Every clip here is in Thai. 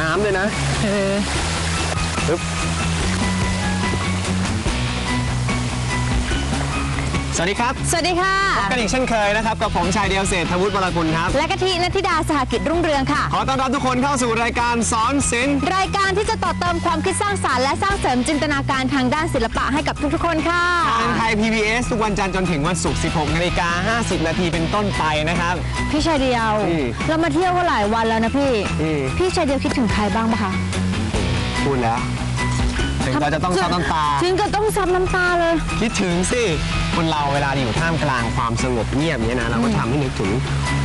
น้ำด้วยนะเออ สวัสดีครับ สวัสดีค่ะกันอีกเช่นเคยนะครับ กับผมชายเดียวเศรษฐวุฒิวรกุลครับ และกะทินัทธิดาสหกิจรุ่งเรืองค่ะ ขอต้อนรับทุกคนเข้าสู่รายการสอนศิลป์รายการที่จะต่อเติมความคิดสร้างสารรค์และสร้างเสริมจินตนาการทางด้านศิลปะให้กับทุกๆคนค่ะทางไทย PBS ทุกวันจันทร์จนถึงวันศุกร์ 16นาฬิกา50 นาทีเป็นต้นไปนะครับ พี่ชายเดียว อืม เรามาเที่ยวกันหลายวันแล้วนะพี่ อืมพี่ชายเดียวคิดถึงใครบ้างปะคะพูดแล้ว ถึงเราจะต้องซับน้ำตา ถึงก็ต้องซับน้ำตาเลย คิดถึงสิ คนเราเวลาอยู่ท่ามกลางความสงบเงียบเนี้ยนะเราก็ทำให้นึกถึง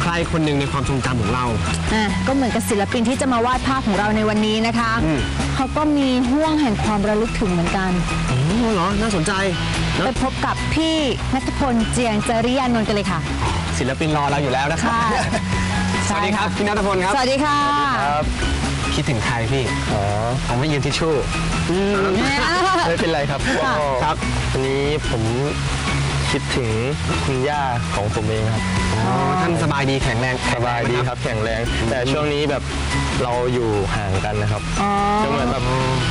ใครคนหนึ่งในความทรงจำของเรา อะก็เหมือนกับศิลปินที่จะมาวาดภาพของเราในวันนี้นะคะ อืม เขาก็มีห่วงแห่งความระลึกถึงเหมือนกัน โอ้โหเหรอ น่าสนใจไปพบกับพี่นัทพลเจียงจริยานนท์กันเลยค่ะ ศิลปินรอเราอยู่แล้วนะครับ ค่ะ สวัสดีครับพี่นัทพลครับ สวัสดีค่ะคิดถึงใครพี่ อ๋อผมไม่ยืนทิชชู่ ไม่เป็นไรครับก็ครับวันนี้ผม คิดถึงคุณย่าของผมเองครับอ๋อท่านสบายดีแข็งแรงสบายดีครับแข็งแรง แต่ช่วงนี้แบบเราอยู่ห่างกันนะครับอ๋อก็เหมือนแบบ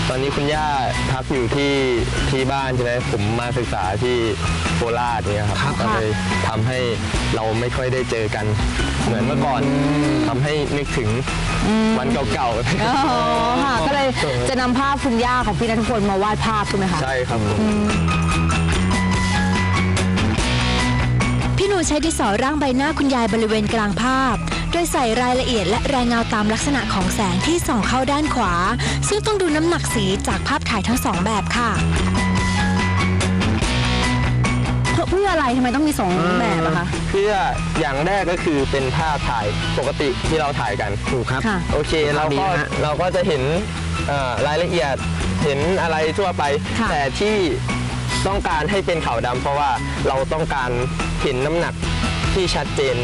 ตอนนี้คุณย่าพักอยู่ที่ที่บ้านใช่ไหมผมมาศึกษาที่โคราชเนี่ยครับก็เลยทำให้เราไม่ค่อยได้เจอกัน เหมือนเมื่อก่อนทำให้นึกถึงวันเก่าอ๋อค่ะก็เลยจะนำภาพคุณย่าของพี่นัทพลมาวาดภาพใช่ไหมคะๆใช่ครับผม พี่หนูใช้ดินสอร่างใบหน้าคุณยายบริเวณกลางภาพ โดยใส่รายละเอียดและแรงเงาตามลักษณะของแสงที่ส่องเข้าด้านขวา ซึ่งต้องดูน้ำหนักสีจากภาพถ่ายทั้งสองแบบค่ะ เพื่อเพื่ออะไรทำไมต้องมีสองแบบอะคะ เพื่ออย่างแรกก็คือเป็นภาพถ่ายปกติที่เราถ่ายกัน ถูกครับ ค่ะ โอเคเราก็ดีนะฮะ เราก็จะเห็นเอ่อรายละเอียดเห็นอะไรทั่วไป ค่ะ แต่ที่ ต้องการให้เป็นขาวดำเพราะว่าเราต้องการเห็นน้ำหนักที่ชัดเจน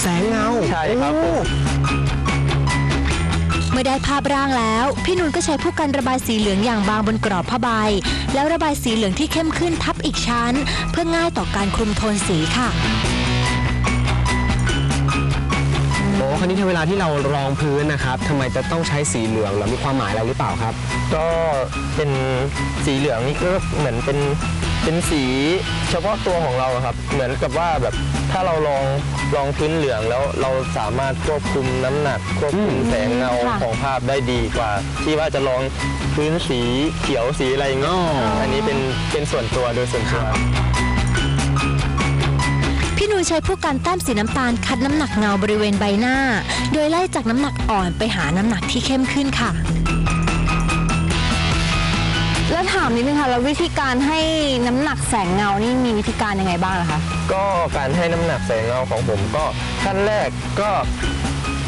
แสงเงาใช่ครับโอ้เมื่อได้ภาพร่างแล้ว พี่นุ่นก็ใช้ผู้กันระบายสีเหลืองอย่างบางบนกรอบผ้าใบ แล้วระบายสีเหลืองที่เข้มขึ้นทับอีกชั้น เพื่อง่ายต่อการคลุมโทนสีค่ะ คราวนี้ถ้าเวลาที่เรารองพื้นนะครับทำไมจะต้องใช้สีเหลืองหรือมีความหมายอะไรหรือเปล่าครับ ก็เป็นสีเหลืองนี่ก็เหมือนเป็นเป็นสีเฉพาะตัวของเราอะครับ เหมือนกับว่าแบบถ้าเราลองลองพื้นเหลืองแล้วเราสามารถควบคุมน้ำหนัก ควบคุมแสงเงาค่ะ ของภาพได้ดีกว่า ที่ว่าจะลองพื้นสีเขียวสีอะไรอย่างเงี้ยอ๋ออัอันนี้เป็นเป็นส่วนตัวโดยส่วนตัว พี่นุ้ยใช้ผู้กันแต้มสีน้ำตาลคัดน้ำหนักเงาบริเวณใบหน้า โดยไล่จากน้ำหนักอ่อนไปหาน้ำหนักที่เข้มขึ้นค่ะ แล้วถามนิดนึงค่ะแล้ววิธีการให้น้ำหนักแสงเงานี่มีวิธีการยังไงบ้างนะคะก็การให้น้ำหนักแสงเงาของผมก็ขั้นแรกก็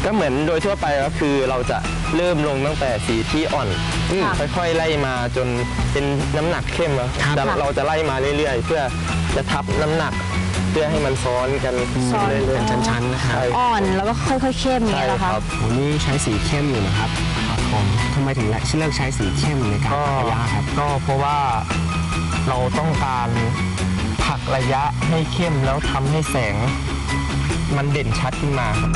ก็เหมือนโดยทั่วไปก็คือเราจะเริ่มลงตั้งแต่สีที่อ่อนค่ะค่อยๆไล่มาจนเป็นน้ำหนักเข้มอะครับแต่ค่ะเราจะไล่มาเรื่อยๆ เพื่อจะทับน้ำหนัก เพื่อให้มันซ้อนกันซ้อน เรื่อยเป็นชั้นๆนะครับใช่อ่อนแล้วก็ค่อยๆเข้มใช่เนี่ยเหรอคคะรับโหนี่ใช้สีเข้มอยู่นะครับครับผมทำไมถึงเลือกใช้สีเข้มในการก็ปักระยะครับ ก็เพราะว่าเราต้องการผลักระยะให้เข้มแล้วทำให้แสง มันเด่นชัดขึ้นมาครับ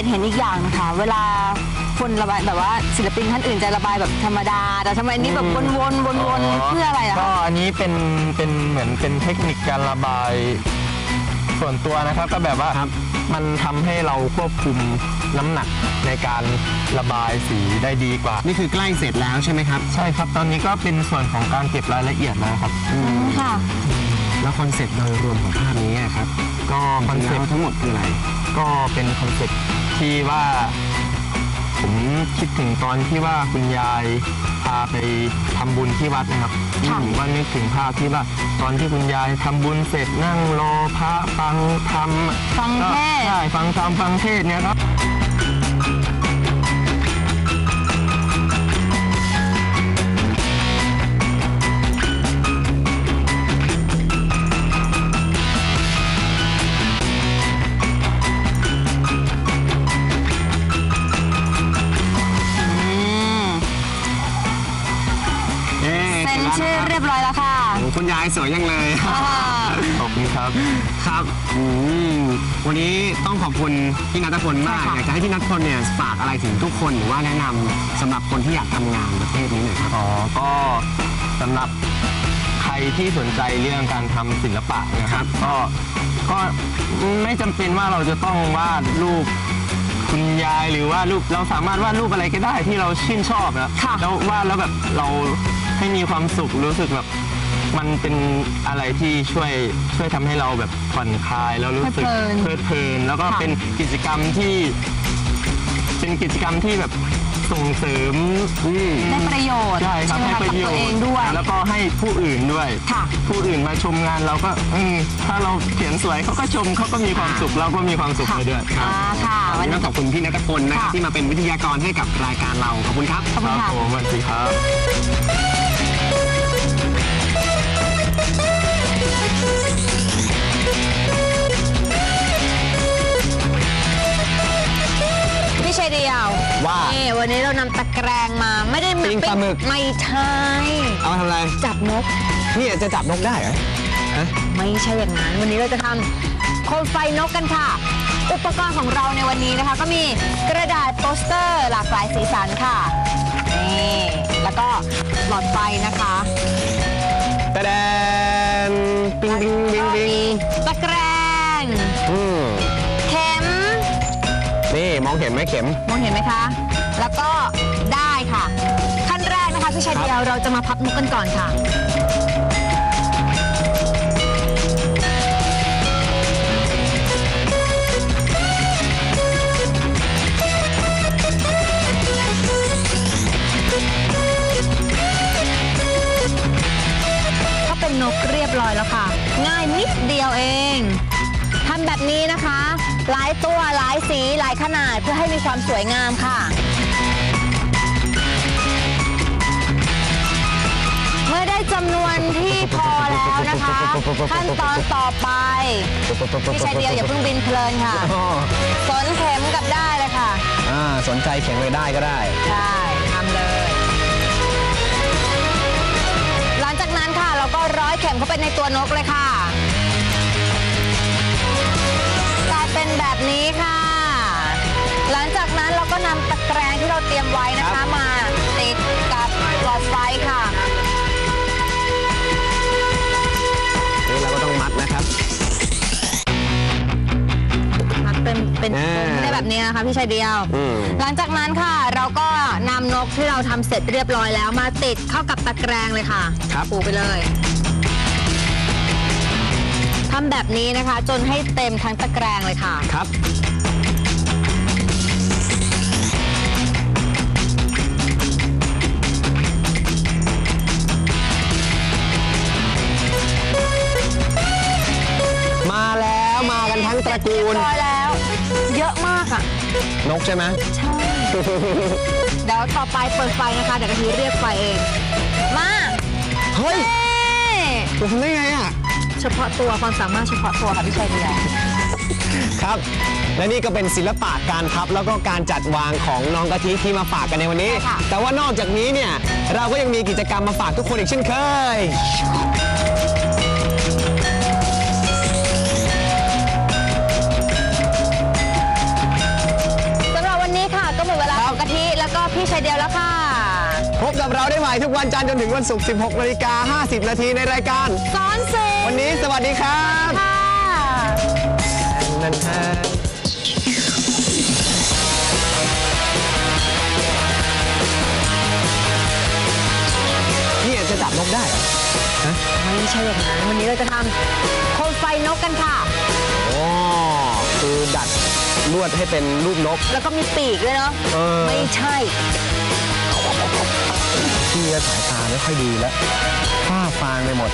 ตเห็นอีกอย่างนะคะเวลาคนระบายแบบว่าศิลปินท่านอื่นจะระบายแบบธรรมดา แต่ทำไมอันนี้แบบวนๆวนๆเพื่ออะไรอะก็คะอันนี้เป็นเป็นเหมือนเป็นเทคนิคการระบายส่วนตัวนะครับ ก็แบบว่าครับมันทำให้เราควบคุมน้ำหนักในการระบายสีได้ดีกว่า นี่คือใกล้เสร็จแล้วใช่ไหมครับ ใช่ครับ ตอนนี้ก็เป็นส่วนของการเก็บรายละเอียดแล้วครับค่ะ แล้วคอนเซ็ปต์โดยรวมของภาพนี้อะครับก็คอนเซ็ปต์ทั้งหมดคืออะไร ก็เป็นคอนเซ็ปต์ที่ว่า ผมคิดถึงตอนที่ว่าคุณยายพาไปทำบุญที่วัดนะครับค่ะ ผมก็นึกถึงภาพที่ว่า ตอนที่คุณยายทำบุญเสร็จนั่งรอพระฟังธรรมฟังเทศน์ ใช่ฟังธรรมฟังเทศน์เนี่ยครับ ค่ะถูกคุณยายสวยยังเลย ขอบคุณครับ ครับอืมวันนี้ต้องขอบคุณพี่นัทพลมากใช่ค่ะอยากจะให้พี่นัทพลเนี่ยฝากอะไรถึงทุกคนหรือว่าแนะนำสำหรับคนที่อยากทำงานประเภทนี้หน่อยครับ อ๋อ ก็สำหรับใครที่สนใจเรื่องการทำศิลปะนะครับก็ก็ไม่จำเป็นว่าเราจะต้องวาดรูปคุณยายหรือว่ารูปเราสามารถวาดรูปอะไรก็ได้ที่เราชื่นชอบนะค่ะ แล้ววาดแล้วแบบเราให้มีความสุขรู้สึกแบบ มันเป็นอะไรที่ช่วยช่วยทำให้เราแบบผ่อนคลายแล้วรู้สึกเพลิดเพลินเพลิดเพลิน แล้วก็ค่ะ เป็นกิจกรรมที่ เป็นกิจกรรมที่แบบส่งเสริมได้ประโยชน์ใช่ครับไหมให้คะปกับระโยตัวชเองน์ด้วย แล้วก็ให้ผู้อื่นด้วย ค่ะ ผู้อื่นมาชมงานเราก็อืมถ้าเราเขียนสวยเขาก็ชมเขาก็มีความสุขเราก็มีความสุขค่ะไปด้วยอ่าค่ะ วัวันนนี้นี้ ต้องขอบคุณพี่นัทพลนะครับค่ะ ที่มาเป็นวิทยากรให้กับรายการเราขอบคุณครับ ขอบคคุณรับค่ะ ผมสวัสดีครับ เดียวว่านี่วันนี้เรานำตะแกรงมาไม่ได้มาปิ้งปลาหมึก ไม่ใช่เอามาทำอะไร จับนกนี่จะจับนกได้เหรอฮะไม่ใช่อย่างนั้น วันนี้เราจะทำโคมไฟนกกันค่ะ อุปกรณ์ของเราในวันนี้นะคะ ก็มีกระดาษโปสเตอร์หลากหลายสีสันค่ะนี่แล้วก็หลอดไฟนะคะ ตะแดนปิงปิงปิงปิงตะแกรงอืมเข็มนี่ มองเห็นไหมเข็ม มองเห็นไหมคะ แล้วก็ได้ค่ะ ขั้นแรกนะคะพี่ชายเดียวเราจะมาพับนกกันก่อนค่ะ ก็เป็นนกเรียบร้อยแล้วค่ะ ง่ายนิดเดียวเองทำแบบนี้นะคะ หลายตัวหลายสีหลายขนาดเพื่อให้มีความสวยงามค่ะ เมื่อได้จำนวนที่พอแล้วนะคะ ขั้นตอนต่อไปพี่ชายเดียวอย่าเพิ่งบินเพลินค่ะ อ๋อสนเข็มกับได้เลยค่ะ อ่าสนใจเข็มเลยได้ก็ได้ ใช่ทำเลย หลังจากนั้นค่ะเราก็ร้อยเข็มเข้าไปในตัวนกเลยค่ะ แบบนี้ค่ะ หลังจากนั้นเราก็นำตะแกรงที่เราเตรียมไว้นะครัคะ บ มาติดกับหลอดไฟค่ะ นี่เราก็ต้องมัดนะครับ มัดเป็นเป็นอ่าได้แบบนี้นะคะพี่ชายเดียว อืม หลังจากนั้นค่ะเราก็นำนกที่เราทำเสร็จเรียบร้อยแล้วมาติดเข้ากับตะแกรงเลยค่ะครับ ปูไปเลยทำแบบนี้นะคะ จนให้เต็มทั้งตะแกรงเลยค่ะ ครับ มาแล้วมากันทั้งตระกูเรียลบร้อยแล้ว เยอะมากอะ นกใช่ไหม ใช่ เดี๋ยวต่อไปเปิดไฟนะคะ เดี๋ยวกะทิเรียกไฟเอง มาเฮ้ยเอ้จะทำได้ไงอะ เฉพาะตัวความสามารถเฉพาะตัวค่ะพี่ชายเดียวครับ และนี่ก็เป็นศิลปะการพับแล้วก็การจัดวางของน้องกะทิที่มาฝากกันในวันนี้ค่ะแต่ว่านอกจากนี้เนี่ย เราก็ยังมีกิจกรรมมาฝากทุกคนอีกเช่นเคย สำหรับวันนี้ค่ะก็หมดเวลาครัขบองกะทิแล้วก็พี่ชายเดียวแล้วค่ะ พบกับเราได้ใหม่ทุกวันจันทร์จนถึงวันศุกร์ 16นาฬิกา50 นาทีในรายการสอนเสร็จวันนี้สวัสดีครับค่ะนั่นฮะนี่จะจับนกได้เหรอไม่ใช่อย่างนั้นวันนี้เราจะทำโคมไฟนกกันค่ะโอ้คือดัดลวดให้เป็นรูปนก แล้วก็มีปีกด้วยเนาะเออไม่ใช่ ที่และสายตาไม่ค่อยดีแล้วฝ้าฟางไปหมด